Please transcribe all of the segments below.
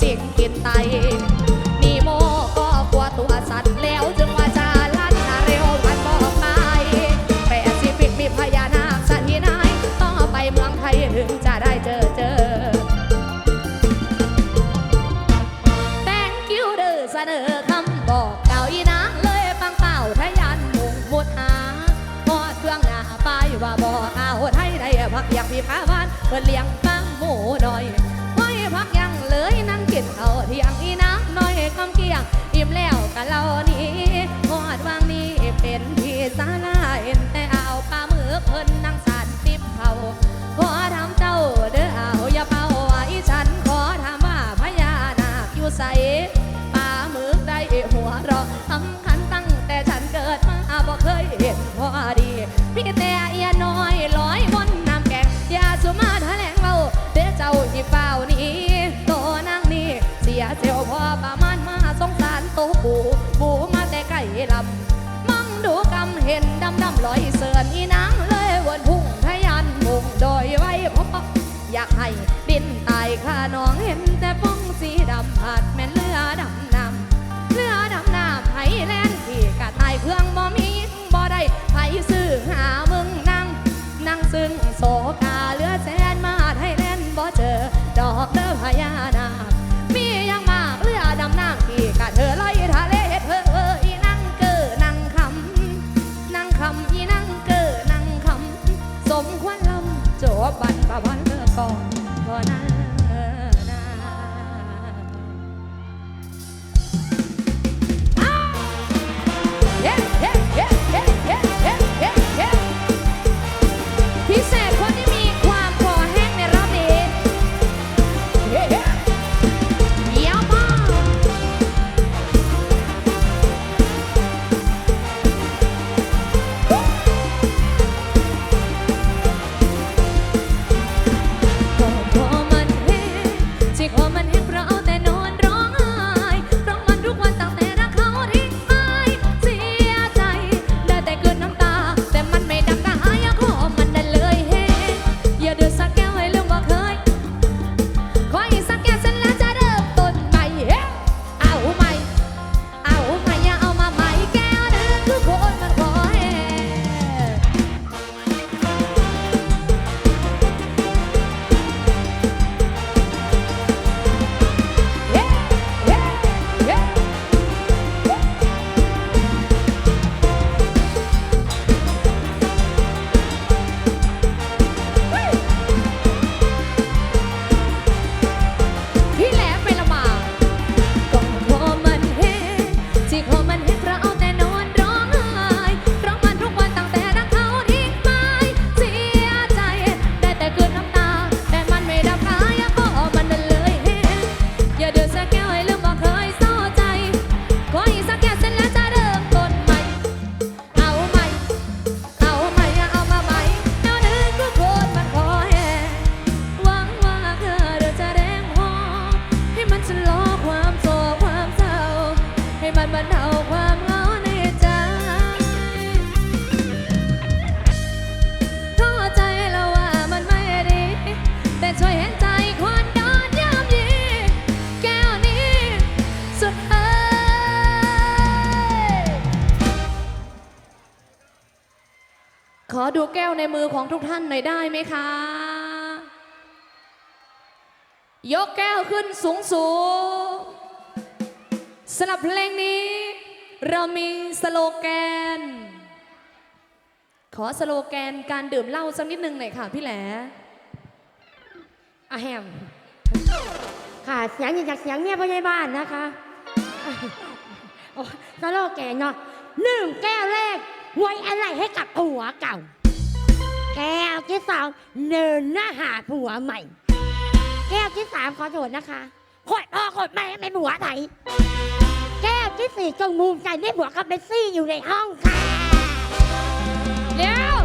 สิงกินไตมีโมก็กลัวตัวสัตว์แล้วจึงว่าจะลั่นเร็ววันบอกไปแปดสิบปีมีพญานาคสันที่นายต้องไปเมืองไทยถึงจะได้เจอเจอ Thank you เดอเสนอคำบอกเก่าอีนาเลยปังเป่าทะยานมุงมุดหาพอดเครื่องหน้าไปว่าบอกเอาไทยได้พักอยากมีพาบ้านเพื่อเลี้ยง สาลาเห็นแต่เอาปลาเมือเพิ่น็นดำดำลอยเสือนีนางเลยวนพุ่งทะยันมุ่งโดยไว้พบอยากให้ บบันประพันธ์ก่อนเพราะนั้น ว์แก้วในมือของทุกท่านหน่อยได้ไหมคะ ยกแก้วขึ้นสูงสูสำหรับเพลงนี้ เรามีสโลแกน ขอสโลแกนการดื่มเหล้าสักนิดนึงหน่อยค่ะพี่แหลอะแฮมค่ะเสียงจากเสียงเนี่ยพ่อใหญ่บ้านนะคะสโลแกนเนาะหนึ่งแก้วแรกไว้อะไรให้กับผัวเก่า แก้วที่สองเนินหน้าหาผัวใหม่ แก้วที่สามขอโทษนะคะขดพ่อขดแม่ไม่ผัวไหนแก้วที่สี่จงมูมใจไม่ผัวกับเบสซี่อยู่ในห้องค่ะเดี๋ยว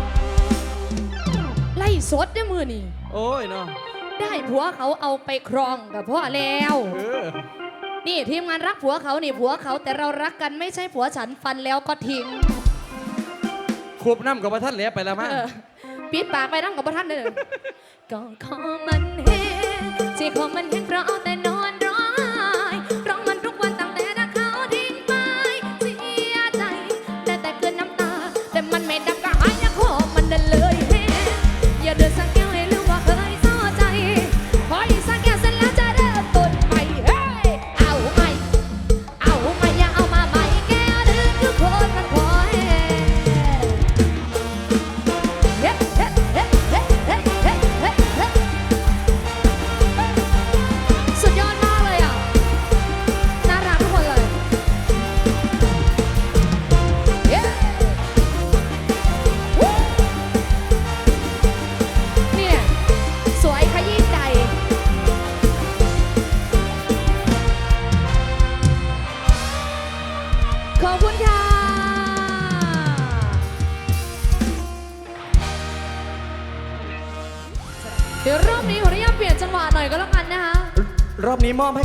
ไล่สดด้วยมือนี่ โอ้ยเนาะได้ผัวเขาเอาไปครองกับพ่อแล้วนี่ทีมงานรักผัวเขานี่ผัวเขาแต่เรารักกันไม่ใช่ผัวฉันฟันแล้วก็ทิ้ง ควบน้ำกับพระท่านแล้วไปแล้วมั้ง ปิดปากไปรั้งกับพระท่านเลยก็ขอมันเห้งที่ขอมันเห้งเพราะแต่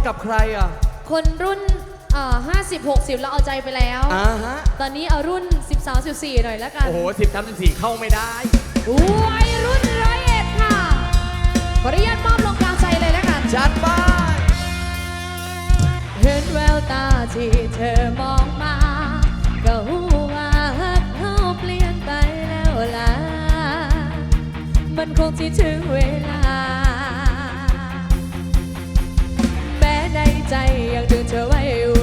กับใครอะ คนรุ่นเอ่อ50 60เราเอาใจไปแล้ว อ่าฮะ ตอนนี้เอารุ่น 13 14 หน่อยแล้วกันโอ้โหสิบสามสิบสี่เข้าไม่ได้ วัยรุ่นร้อยเอ็ดค่ะขออนุญาตมอบลงกลางใจเลยแล้วกัน จัดไปเห็นแววตาที่เธอมองมา ก็หูว่าฮักเขาเปลี่ยนไปแล้วล่ะ มันคงที่ถึงเวลา ใจยังดึงเธอไว้อยู่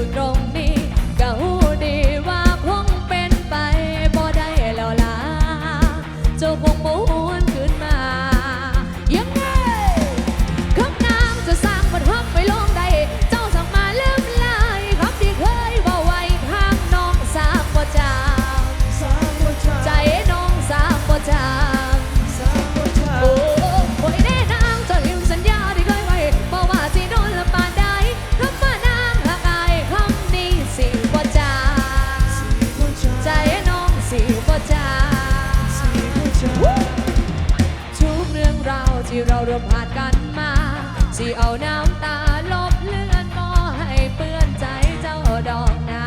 น้ำตาลบเลือนก็ให้เปื้อนใจเจ้าดอกนา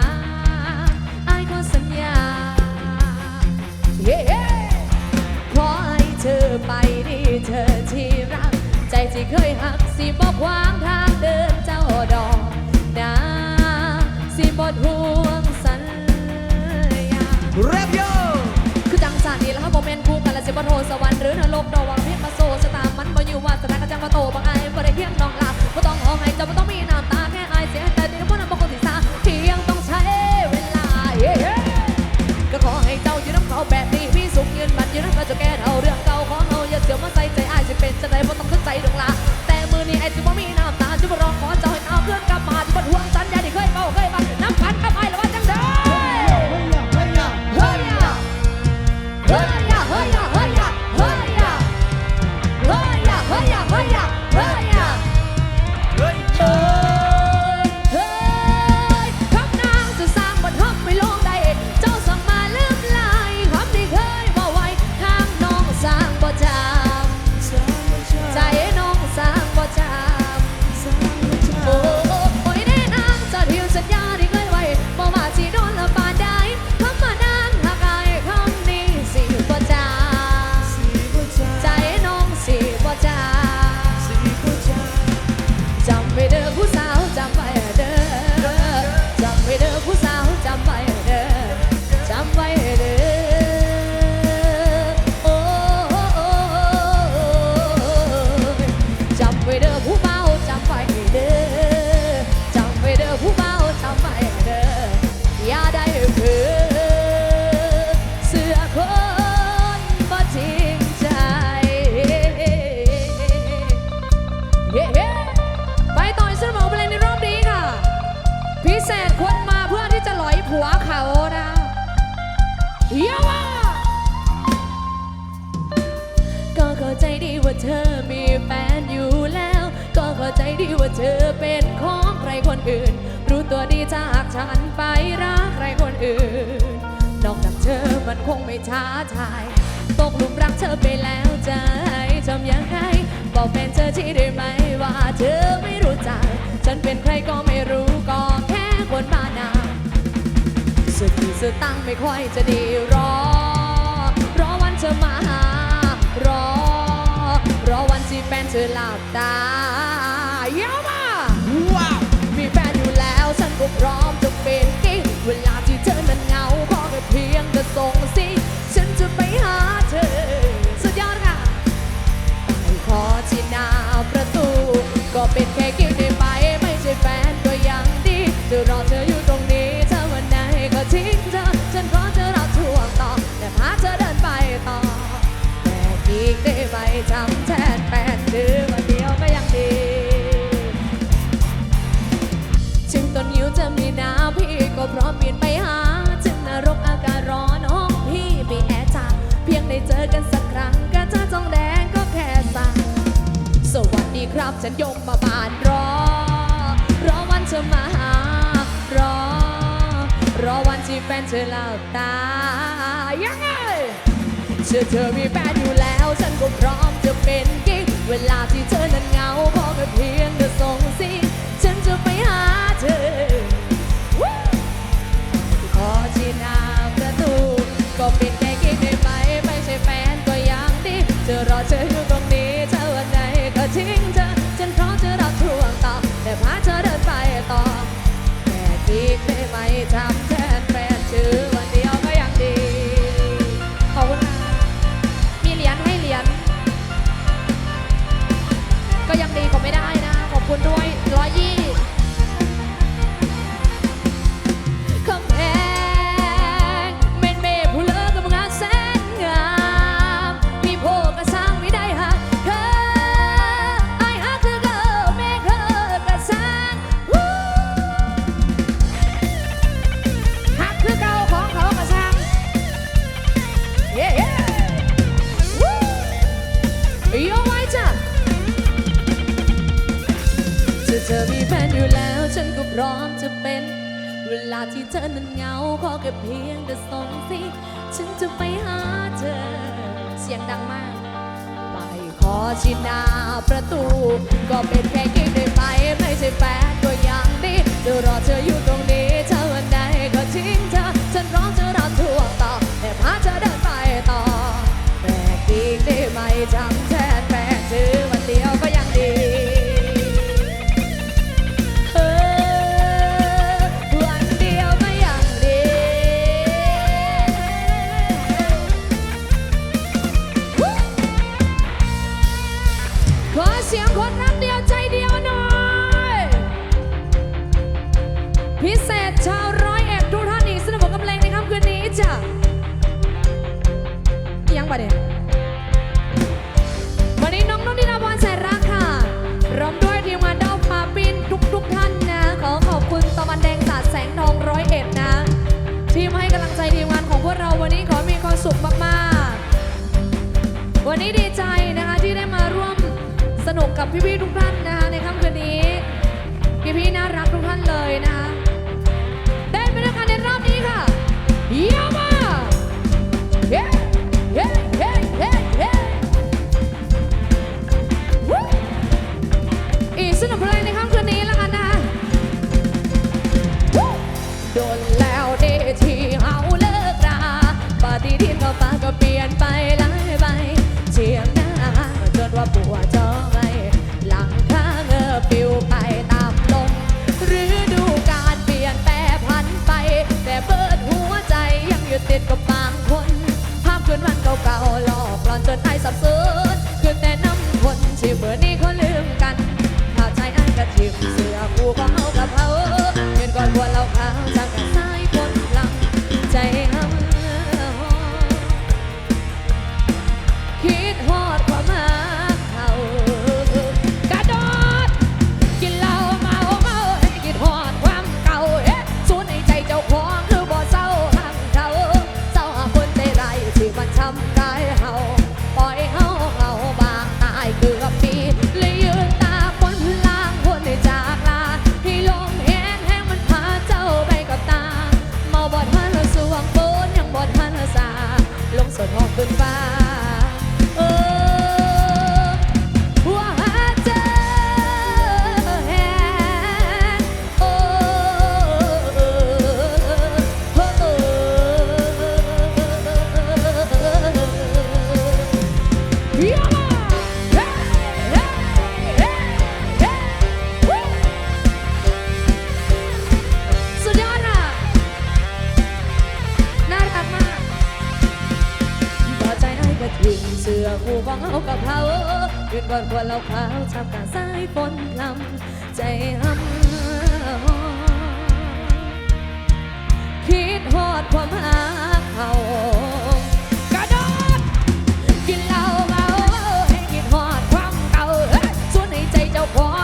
อายขอสัญญาเย้ขอให้เธอไปดีเธอที่รัก ใจที่เคยหักสิบอกขวางทางเดินเจ้าดอกนาสิบดห่วงสัญญาแรปโยคือจังสารนี่แหล้วครับโมเมนต์คู่กันและสิบโทสวรรค์หรือนรกดอกวัง เธอเป็นของใครคนอื่น รู้ตัวดีถ้าหากฉันไปรักใครคนอื่น นอกจากเธอมันคงไม่ท้าทายตกหลุมรักเธอไปแล้วจะให้ทำยังไงบอกแฟนเธอที่ได้ไหมว่าเธอไม่รู้จัก ฉันเป็นใครก็ไม่รู้ก็แค่คนบ้านนาสุดที่สุดตั้งไม่ค่อยจะดีรอ รอวันเธอมาหารอ รอวันที่แฟนเธอหลับตา I ฉันยมมาบานรอ รอวันเธอมาหารอ รอวันที่แฟนเธอเล่าตา ยังไงเชื่อเธอมีแฟนอยู่แล้ว ฉันก็พร้อมจะเป็นกิ๊กเวลาที่เธอนั้นเหงาพอกับเพียง ก็ส่งสิ ฉันจะไปหาเธอ เสียงดังมาก ไปขอชิดหน้าประตู ก็เป็นแค่เกงเดินไป ชาวร้อยเอ็ดทุกท่านอีกสนุกกับเพลงในค่ำคืนนี้จ้ะยังประเด็นวันนี้น้องนนนิราวันแสรัค่ะร้องด้วยทีมงานดอกมาปินทุกทุกท่านนะ ขอขอบคุณตะวันแดงสาแสงทองร้อยเอ็ดนะ ที่ให้กำลังใจทีมงานของพวกเราวันนี้ขอมีความสุขมากๆ วันนี้ดีใจนะคะที่ได้มาร่วมสนุกกับพี่ๆทุกท่านนะคะในค่ำคืนนี้พี่ๆน่ารักทุกท่านเลยนะคะ อีกสนุเพลงในค่ำคืนนี้แล้วกันนะโดนแล้วเดทีเอาเลิกราปฏิทินเราปาก็เปลี่ยนไป ใครสับสน กูของเขากับเขายืนบนควรเราขาวชับกับสายฝนลำใจอำคิดฮอดความหาเขากินเหล้าเมาให้กินหอดความเก่าส่วนในใจเจ้าของ